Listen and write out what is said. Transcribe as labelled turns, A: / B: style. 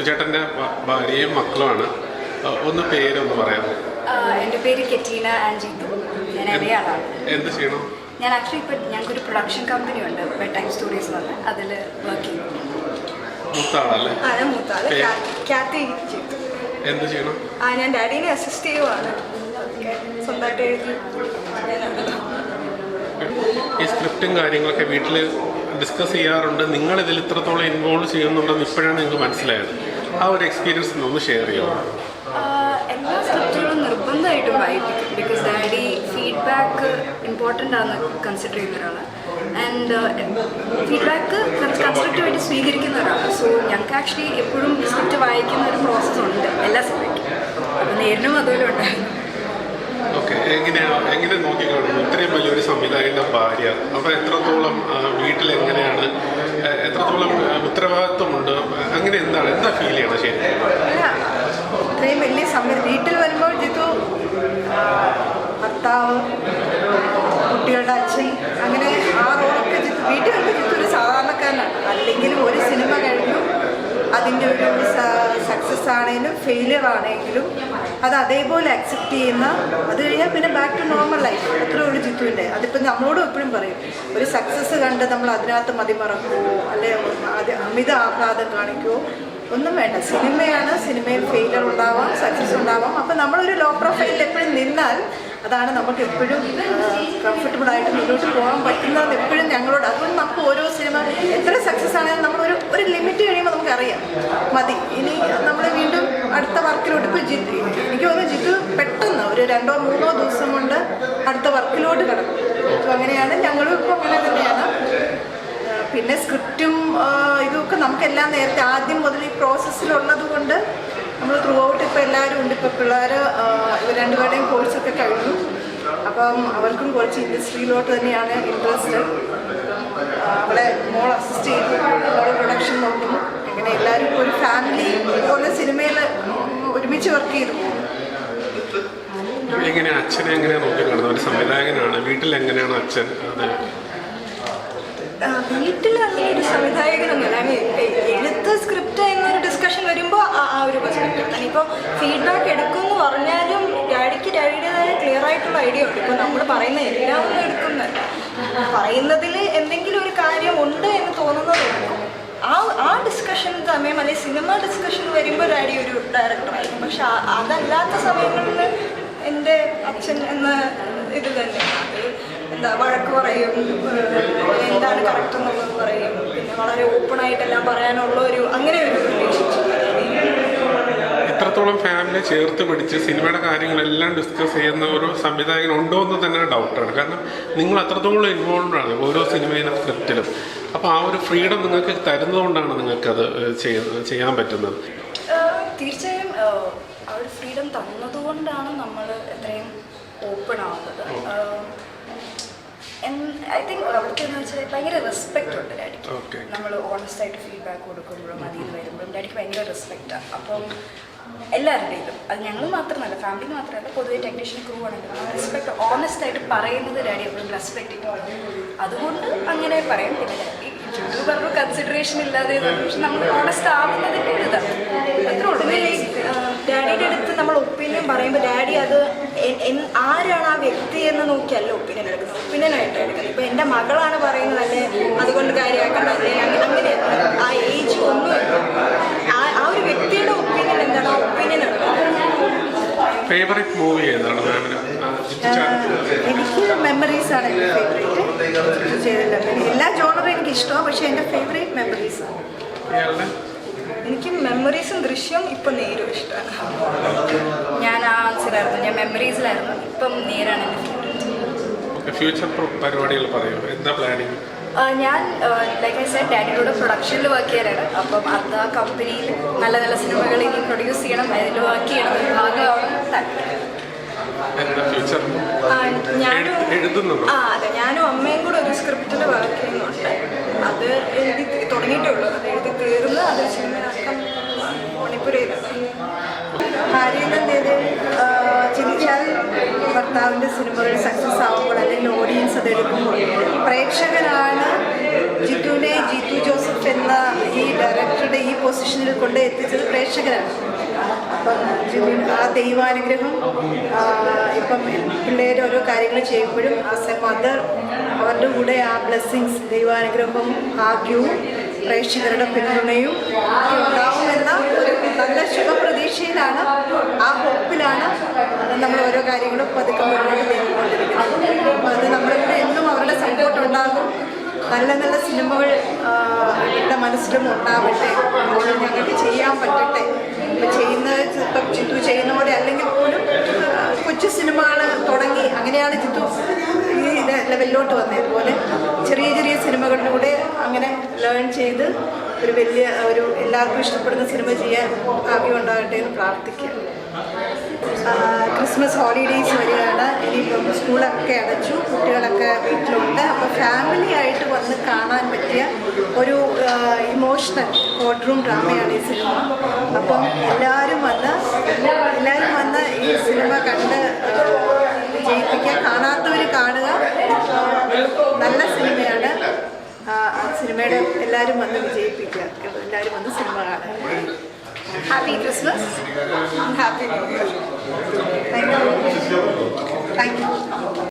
A: ജിത്തു ചേട്ടന്റെ ഭാര്യയും മക്കളുമാണ്. ഒന്ന് പേരൊന്ന് പറയാം
B: ആഹ് എന്റെ പേര് കെറ്റീന ആൻജിത്തു. ഞാൻ ഇളയാളാണ്
A: എന്ത് ചെയ്യണം?
B: ഞാൻ ആക്ച്വലി ഇപ്പോൾ ഞങ്ങൾക്കൊരു പ്രൊഡക്ഷൻ കമ്പനി ഉണ്ട് ബെഡ് ടൈം സ്റ്റോറീസ് എന്ന് പറഞ്ഞാൽ അതിൽ വർക്ക് ചെയ്യുന്നു
A: മൂത്ത
C: ആ ഞാൻ
A: മൂത്താൾ?
C: ക്യാത്തി
A: എന്ത് ചെയ്യണം?
C: ആ ഞാൻ ഡാഡീനെ അസിസ്റ്റ് ചെയ്യുവാണ്. സ്വന്തമായിട്ട് എഴുതി.
A: ഈ സ്ക്രിപ്റ്റും കാര്യങ്ങളൊക്കെ വീട്ടിൽ ഡിസ്കസ് ചെയ്യാറുണ്ട്. നിങ്ങൾ ഇതിൽ ഇത്രത്തോളം ഇൻവോൾവ് ചെയ്യുന്നുണ്ടെന്ന് ഇപ്പോഴാണ് നിങ്ങൾക്ക് മനസ്സിലായത്. ആ ഒരു എക്സ്പീരിയൻസ് ഒന്ന് ഷെയർ
B: ചെയ്യാം? എല്ലാ സ്ക്രിപ്റ്റുകളും നിർബന്ധമായിട്ടും വായിപ്പിക്കും ബിക്കോസ് ഡാഡി ഫീഡ്ബാക്ക് ഇമ്പോർട്ടന്റ് ആണെന്ന് കൺസിഡർ ചെയ്യുന്ന ഒരാളാണ്. ആൻഡ് ഫീഡ്ബാക്ക് കൺസ്ട്രക്റ്റീവായിട്ട് സ്വീകരിക്കുന്ന ഒരാളാണ്. സോ ഞങ്ങൾക്ക് ആക്ച്വലി എപ്പോഴും സ്ക്രിപ്റ്റ് വായിക്കുന്ന ഒരു പ്രോസസ്സ് ഉണ്ട് എല്ലാ സിനിമയ്ക്കും അപ്പോൾ നേരിടും അതുപോലെ ഉണ്ടായിരുന്നു.
A: എങ്ങനെയാ എങ്ങനെ നോക്കിക്കാണുന്നു ഇത്രയും വലിയൊരു സംവിധായകന്റെ ഭാര്യ. അപ്പോൾ എത്രത്തോളം വീട്ടിൽ എങ്ങനെയാണ് എത്രത്തോളം ഉത്തരവാദിത്വമുണ്ട്? അങ്ങനെ എന്താണ് എന്താ ഫീൽ ചെയ്യണം ശരി
C: ഇത്രയും വലിയ സമയം വീട്ടിൽ വരുമ്പോൾ ജിത്തു ഭർത്താവ് കുട്ടികളുടെ അച്ഛൻ അങ്ങനെ ആ റോളൊക്കെ വീട്ടിൽ വരുമ്പോൾ ജിത്തു ഒരു സാധാരണക്കാരനാണ് അല്ലെങ്കിലും ഒരു സിനിമ കഴിഞ്ഞു അതിന്റെ ഒരു സക്സസ് ആണെങ്കിലും ഫെയിലിയർ ആണെങ്കിലും അത് അതേപോലെ അക്സെപ്റ്റ് ചെയ്യുന്ന അത് കഴിഞ്ഞാൽ പിന്നെ ബാക്ക് ടു നോർമൽ ലൈഫ് അത്രേ ഒരു ജിത്തുവിന്റെ. അതിപ്പോൾ നമ്മളോടും എപ്പോഴും പറയും ഒരു സക്സസ് കണ്ട് നമ്മൾ അതിനകത്ത് മതിമറക്കുമോ അല്ലെ അമിത ആഹ്ലാദം കാണിക്കുമോ ഒന്നും വേണ്ട. സിനിമയാണ് സിനിമയിൽ ഫെയിലർ ഉണ്ടാവാം സക്സസ് ഉണ്ടാവാം. അപ്പം നമ്മളൊരു ലോ പ്രൊഫൈലിൽ എപ്പോഴും നിന്നാൽ അതാണ് നമുക്ക് എപ്പോഴും കംഫർട്ടബിൾ ആയിട്ട് മുന്നോട്ട് പോകാൻ പറ്റുന്നതെന്ന് എപ്പോഴും ഞങ്ങളോട്. അതുകൊണ്ട് നമുക്ക് ഓരോ സിനിമ എത്ര സക്സസ് ആണെങ്കിലും നമ്മളൊരു ഒരു ലിമിറ്റ് കഴിയുമ്പോൾ നമുക്കറിയാം. മതി. ഇനി നമ്മൾ വീണ്ടും അടുത്ത വർക്കിലോട്ട് ഇപ്പോൾ ജിത്ത് എനിക്ക് തോന്നുന്നു ജിത്തു പെട്ടെന്ന് ഒരു രണ്ടോ മൂന്നോ ദിവസം കൊണ്ട് അടുത്ത വർക്കിലോട്ട് കിടക്കും. അങ്ങനെയാണ് ഞങ്ങളും ഇപ്പോൾ അങ്ങനെ തന്നെയാണ്. പിന്നെ സ്ക്രിപ്റ്റും ഇതൊക്കെ നമുക്കെല്ലാം നേരത്തെ ആദ്യം മുതൽ ഈ പ്രോസസ്സിലുള്ളത് കൊണ്ട് നമ്മൾ ത്രൂ ഔട്ട് ഇപ്പോൾ എല്ലാവരും ഉണ്ട്. ഇപ്പോൾ പിള്ളേർ ഇവർ രണ്ടുപേരുടെയും കോഴ്സൊക്കെ കഴിഞ്ഞു. അപ്പം അവർക്കും കുറച്ച് ഇൻഡസ്ട്രിയിലോട്ട് തന്നെയാണ് ഇൻട്രസ്റ്റ് അവളെ മോൾ അസിസ്റ്റ് ചെയ്തു. അവളെ പ്രൊഡക്ഷൻ നോക്കുന്നു. അങ്ങനെ എല്ലാവരും ഇപ്പോൾ ഒരു ഫാമിലി പോലെ സിനിമയിൽ ഒരുമിച്ച് വർക്ക് ചെയ്തു.
A: എങ്ങനെ അച്ഛനെ എങ്ങനെയാണ് നോക്കിക്കാണുന്നത്? ഒരു സംവിധായകനാണ്. വീട്ടിൽ എങ്ങനെയാണ് അച്ഛൻ
C: വീട്ടിൽ അങ്ങനെ ഒരു സംവിധായകനൊന്നുമില്ല. എഴുത്ത് സ്ക്രിപ്റ്റ് ഡിസ്കഷൻ വരുമ്പോൾ ആ ഒരു പെർസ്പെക്റ്റീവ് ഇനിയിപ്പോൾ ഫീഡ്ബാക്ക് എടുക്കുമെന്ന് പറഞ്ഞാലും ഡാഡിക്ക് ഡാഡിയുടേതായ ക്ലിയർ ആയിട്ടുള്ള ഐഡിയ ഉണ്ട്. ഇപ്പോൾ നമ്മൾ പറയുന്ന എല്ലാം ഒന്നും എടുക്കുന്നില്ല പറയുന്നതിൽ എന്തെങ്കിലും ഒരു കാര്യം ഉണ്ട് എന്ന് തോന്നുന്നത് ആ ആ ഡിസ്കഷൻ സമയം അല്ലെങ്കിൽ സിനിമ ഡിസ്കഷൻ വരുമ്പോൾ ഡാഡി ഒരു ഡയറക്ടറായിരിക്കും പക്ഷെ അതല്ലാത്ത സമയങ്ങളിൽ എന്റെ അച്ഛൻ എന്ന ഇത് തന്നെ. എന്താ വഴക്ക് പറയും എന്താണ് കറക്റ്റ് എന്നുള്ളത് പറയും. പിന്നെ വളരെ ഓപ്പണായിട്ടെല്ലാം പറയാനുള്ള ഒരു അങ്ങനെ ഒരു
A: എത്രത്തോളം ഫാമിലിയെ ചേർത്ത് പിടിച്ച് സിനിമയുടെ കാര്യങ്ങളെല്ലാം ഡിസ്കസ് ചെയ്യുന്ന ഒരു സംവിധായകൻ ഉണ്ടോ എന്ന് തന്നെ ഡൗട്ടാണ് കാരണം നിങ്ങൾ അത്രത്തോളം ഇൻവോൾവ് ആണ് ഓരോ സിനിമയിലും സ്ക്രിപ്റ്റിലും അപ്പോൾ ആ ഒരു ഫ്രീഡം നിങ്ങൾക്ക് തരുന്നതുകൊണ്ടാണ് നിങ്ങൾക്കത് ചെയ്യ- ചെയ്യാൻ പറ്റുന്നത്.
B: തീർച്ചയായും ആഹ് ആ ഒരു ഫ്രീഡം തന്നതുകൊണ്ടാണ് നമ്മൾ ഇത്രയും ഓപ്പൺ ആവുന്നത്. ഐ തിങ്ക് അവിടുത്തെ എന്ന് വെച്ചാൽ ഭയങ്കര റെസ്പെക്റ്റ് ഉണ്ട് ഡാഡിക്ക്. നമ്മൾ ഓണസ്റ്റ് ആയിട്ട് ഫീഡ്ബാക്ക് കൊടുക്കുമ്പോഴും അതിൽ വരുമ്പോഴും ഡാഡിക്ക് ഭയങ്കര റെസ്പെക്റ്റാണ് അപ്പം എല്ലാവരുടെയും അത് ഞങ്ങൾ മാത്രമല്ല ഫാമിലി മാത്രമല്ല പൊതുവെ ടെക്നീഷ്യൻ ക്രൂ ആണെങ്കിലും റെസ്പെക്ട് ഓണസ്റ്റ് ആയിട്ട് പറയുന്നത് ഡാഡി എപ്പോഴും റെസ്പെക്ട് അതുകൊണ്ട് അങ്ങനെ പറയും. പിന്നെ പറഞ്ഞു കൺസിഡറേഷൻ ഇല്ലാതെ പക്ഷെ നമ്മൾ ഓണസ്റ്റ് ആവുന്നതിന്റെ ഒരു ഇതാണ് അത്രേ ഉള്ളൂ.
C: ഡാഡിയുടെ അടുത്ത് നമ്മൾ ഒപ്പീനിയൻ പറയുമ്പോൾ ഡാഡി അത് ആരാണ് ആ വ്യക്തി എന്ന് നോക്കിയല്ല ഒപ്പീനിയൻ എടുക്കുന്നത്? ഒപ്പീനിയൻ ആയിട്ട് എടുക്കുന്നത്. ഇപ്പൊ എന്റെ മകളാണ് പറയുന്നത് അല്ലേ? അതുകൊണ്ട് കാര്യമാക്കണ്ട അല്ലേ അങ്ങനെ ആ ഏജ് ഒന്നും ആ ആ ഒരു വ്യക്തിയുടെ ഒപ്പീനിയൻ എന്താണ് ആ ഒപ്പീനിയൻ എടുക്കുന്നത്
A: ഫേവറേറ്റ് മൂവി ഏതാണ്? മാമിന്
C: എനിക്ക് മെമ്മറീസ് ആണ് എന്റെ ഫേവറേറ്റ് ചെയ്തില്ല എല്ലാ ജോണറും എനിക്ക് ഇഷ്ടമാണ് പക്ഷേ എന്റെ ഫേവറേറ്റ് മെമ്മറീസ് ആണ്. എനിക്ക് മെമ്മറീസും ദൃശ്യം ഇപ്പം നേരും ഇഷ്ടമാണ്.
B: ഞാൻ ആ ആൻസറായിരുന്നു ഞാൻ മെമ്മറീസിലായിരുന്നു ഇപ്പം നേരാണ് എന്റെ ഫേവറേറ്റ്
A: ഫ്യൂച്ചർ പരിപാടികൾ പറയൂ. എന്താ പ്ലാനിങ്
B: ഞാൻ ലൈക്ക് ഐ സെഡ് ഡാഡിയുടെ പ്രൊഡക്ഷനിൽ വർക്ക് ചെയ്യാനാണ് അപ്പം അത് ആ കമ്പനിയിൽ നല്ല നല്ല സിനിമകൾ ഇനി പ്രൊഡ്യൂസ് ചെയ്യണം അതിൽ വർക്ക് ചെയ്യണം ഒരു ഭാഗമാവണം
A: ഫ്യൂച്ചർ
C: ആ, ഞാനും ആ അതെ. ഞാനും അമ്മയും കൂടെ ഒരു സ്ക്രിപ്റ്റിൽ വർക്ക് ചെയ്യുന്നുണ്ട്. അത് എഴുതി തുടങ്ങിയിട്ടേ ഉള്ളൂ. അത് എഴുതി തീർന്ന് അത് സിനിമയാക്കാൻ മണിപ്പുരയിലാണ് ഭർത്താവിന്റെ സിനിമകൾ സക്സസ് ആവുമ്പോൾ അല്ലെങ്കിൽ ഓഡിയൻസ് അത് എടുക്കുമ്പോൾ പ്രേക്ഷകനാണ് ജിത്തുവിനെ ജിത്തു ജോസഫ് എന്ന ഈ ഡയറക്ടറുടെ ഈ പൊസിഷനിൽ കൊണ്ട് എത്തിച്ചത് പ്രേക്ഷകരാണ്. അപ്പം ആ ദൈവാനുഗ്രഹം ഇപ്പം പിള്ളേർ ഓരോ കാര്യങ്ങൾ ചെയ്യുമ്പോഴും ആസ് എ മദർ അവരുടെ കൂടെ ആ ബ്ലെസ്സിങ്സ് ദൈവാനുഗ്രഹവും ഭാഗ്യവും പ്രേക്ഷകരുടെ പിന്തുണയും ഉണ്ടാവുമെന്ന ഒരു നല്ല ശുഭപ്രതീക്ഷയിലാണ് ആ ഹോപ്പിലാണ് നമ്മൾ ഓരോ കാര്യങ്ങളും പതുക്കെ മുന്നോട്ട് പോയിക്കൊണ്ടിരിക്കുന്നത് അത് നമ്മളിവിടെ എന്നും അവരുടെ സപ്പോർട്ട് ഉണ്ടാകും. നല്ല നല്ല സിനിമകൾ എന്റെ മനസ്സിലും ഉണ്ടാവട്ടെ. ഞങ്ങൾക്ക് ചെയ്യാൻ പറ്റട്ടെ. ചെയ്യുന്ന ഇപ്പം ചിത്തു ചെയ്യുന്ന പോലെ അല്ലെങ്കിൽ പോലും കൊച്ചു സിനിമകൾ തുടങ്ങി അങ്ങനെയാണ് ചിത്തു ഈ ലെവലിലോട്ട് വന്നത്. അതുപോലെ ചെറിയ ചെറിയ സിനിമകളിലൂടെ അങ്ങനെ ലേൺ ചെയ്ത് ഒരു വലിയ ഒരു എല്ലാവർക്കും ഇഷ്ടപ്പെടുന്ന സിനിമ ചെയ്യാൻ ഭാഗ്യം ഉണ്ടാകട്ടെ എന്ന് പ്രാർത്ഥിക്കാം. ക്രിസ്മസ് ഹോളിഡേയ്സ് വരികയാണ്. ഇനിയിപ്പം സ്കൂളൊക്കെ അടച്ചു കുട്ടികളൊക്കെ വീട്ടിലുണ്ട്. അപ്പോൾ ഫാമിലി ആയിട്ട് വന്ന് കാണാൻ പറ്റിയ ഒരു ഇമോഷണൽ ബോർഡ് റൂം ഡ്രാമയാണ് ഈ സിനിമ. അപ്പം എല്ലാവരും വന്ന് എല്ലാവരും വന്ന് ഈ സിനിമ കണ്ട് ജയിപ്പിക്കുക കാണാത്തവർ കാണുക. നല്ല സിനിമയാണ്. സിനിമയുടെ എല്ലാവരും വന്ന് വിജയിപ്പിക്കുക. എല്ലാവരും വന്ന് സിനിമ കാണാൻ happy Christmas happy thank you thank you